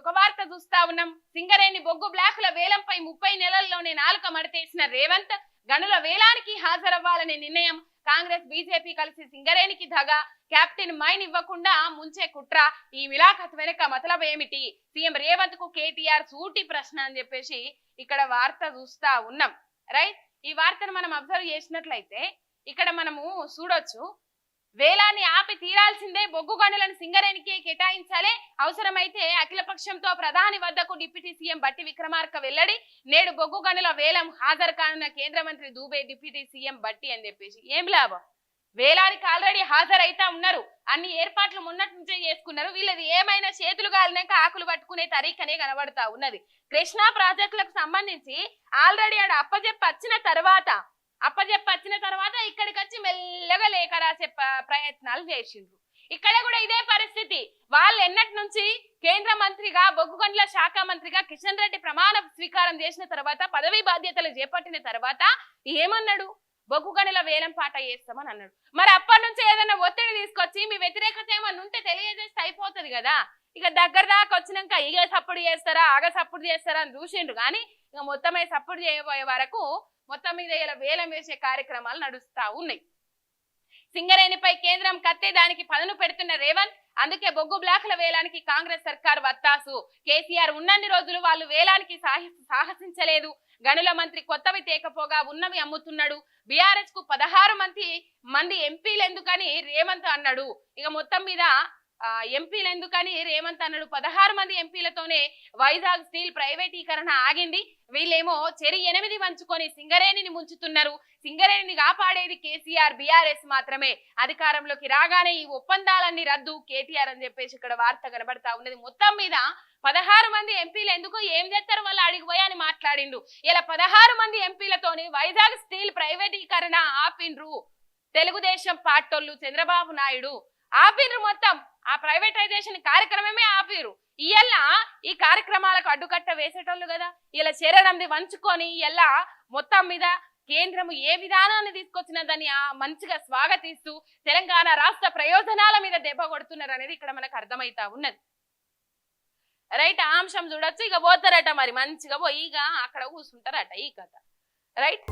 ఒక వార్త చూస్తా ఉన్నాం. సింగరేణి బొగ్గు బ్లాకుల వేలంపై ముప్పై నెలల్లోనే నాలుక మడతేసిన రేవంత్ గనుల వేలానికి హాజరవ్వాలనే నిర్ణయం కాంగ్రెస్ బీజేపీ కలిసి సింగరేణికి దగ కెప్టెన్ మైన్ ఇవ్వకుండా ముంచే కుట్ర. ఈ మిలాఖత్ వెనుక మతలబ్ ఏమిటి? సీఎం రేవంత్కు కేటీఆర్ సూటి ప్రశ్న అని చెప్పేసి ఇక్కడ వార్త చూస్తా ఉన్నాం. రైట్? ఈ వార్తను మనం అబ్జర్వ్ చేసినట్లయితే ఇక్కడ మనము చూడొచ్చు. వేలాన్ని ఆపి తీరాల్సిందే బొగ్గు గనులను సింగరేణికే కేటాయించాలి. అవసరమైతే అఖిలపక్షంతో ప్రధాని వద్దకు డిప్యూటీ సీఎం బట్టి విక్రమార్క వెల్లడి నేడు బొగ్గు గనుల వేలం హాజరు కానున్న కేంద్ర మంత్రి దూబే డిప్యూటీ సీఎం బట్టి అని చెప్పేసి. ఏం లాభం? వేలానికి ఆల్రెడీ హాజరైతా ఉన్నారు. అన్ని ఏర్పాట్లు మొన్నటి నుంచే చేసుకున్నారు. వీళ్ళది ఏమైనా చేతులు కాలినాక ఆకులు పట్టుకునే తరీకనే కనబడతా ఉన్నది. కృష్ణా ప్రాజెక్టులకు సంబంధించి ఆల్రెడీ ఆడ అప్పజెప్పి వచ్చిన తర్వాత అప్పజెప్పి వచ్చిన తర్వాత ఇక్కడికి వచ్చి మెల్లగా లేఖ రాసే ప్రయత్నాలు చేసిండ్రు. ఇక్కడ కూడా ఇదే పరిస్థితి. వాళ్ళు ఎన్నటి నుంచి కేంద్ర మంత్రిగా బొగ్గుగండ్ల శాఖ మంత్రిగా కిషన్ రెడ్డి ప్రమాణ స్వీకారం చేసిన తర్వాత పదవి బాధ్యతలు చేపట్టిన తర్వాత ఏమన్నాడు? బొగ్గుగనుల వేలం పాట చేస్తామని అన్నాడు. మరి అప్పటి నుంచి ఏదైనా ఒత్తిడి తీసుకొచ్చి మీ వ్యతిరేకత ఏమన్నా ఉంటే తెలియజేస్తే అయిపోతుంది కదా. ఇక దగ్గర దాకా వచ్చినాక ఇగ సప్పుడు చేస్తారా ఆగ సప్పుడు చేస్తారా అని చూసిండ్రు. కానీ ఇక మొత్తమై సప్పుడు చేయబోయే వరకు మొత్తం మీద ఇలా వేలం వేసే కార్యక్రమాలు నడుస్తా ఉన్నాయి. సింగరేణిపై కేంద్రం కత్తే దానికి పదను పెడుతున్న రేవంత్ అందుకే బొగ్గు బ్లాకుల వేలానికి కాంగ్రెస్ సర్కార్ వత్తాసు. కేసీఆర్ ఉన్నన్ని రోజులు వాళ్ళు వేలానికి సాహి- సాహసించలేదు. గనుల మంత్రి కొత్తవి తేకపోగా ఉన్నవి అమ్ముతున్నాడు. బీఆర్ఎస్కు పదహారు మంది మంది ఎంపీలు ఎందుకని రేవంత్ అన్నాడు. ఇక మొత్తం మీద ఎంపీలు ఎందుకని? రేవంత్ అన్నాడు పదహారు మంది ఎంపీలతోనే వైజాగ్ స్టీల్ ప్రైవేటీకరణ ఆగింది. వీళ్ళేమో చెరి ఎనిమిది వంచుకొని సింగరేణిని ముంచుతున్నారు. సింగరేణిని కాపాడేది కేసీఆర్ బీఆర్ఎస్ మాత్రమే. అధికారంలోకి రాగానే ఈ ఒప్పందాలన్నీ రద్దు కేటీఆర్ అని చెప్పేసి ఇక్కడ వార్త కనబడతా ఉన్నది. మొత్తం మీద పదహారు మంది ఎంపీలు ఎందుకు ఏం చేస్తారు వాళ్ళు అడిగిపోయి అని మాట్లాడిండు. ఇలా పదహారు మంది ఎంపీలతోని వైజాగ్ స్టీల్ ప్రైవేటీకరణ ఆపిండ్రు తెలుగుదేశం పార్టోళ్ళు చంద్రబాబు నాయుడు. ఆపిర్రు మొత్తం. ఆ ప్రైవేటైజేషన్ కార్యక్రమమే ఆపిరు ఇయల్ల ఈ కార్యక్రమాలకు అడ్డుకట్ట వేసేటోళ్ళు కదా. ఇలా చేరడంది వంచుకొని ఇలా మొత్తం మీద కేంద్రము ఏ విధానాన్ని తీసుకొచ్చిన దాన్ని ఆ మంచిగా స్వాగతిస్తూ తెలంగాణ రాష్ట్ర ప్రయోజనాల మీద దెబ్బ కొడుతున్నారు అనేది ఇక్కడ మనకు అర్థమైతా ఉన్నది. రైట్ ఆ అంశం చూడొచ్చు. ఇక పోతారట మరి. మంచిగా పోయి ఇక అక్కడ కూర్చుంటారట ఈ కథ. రైట్?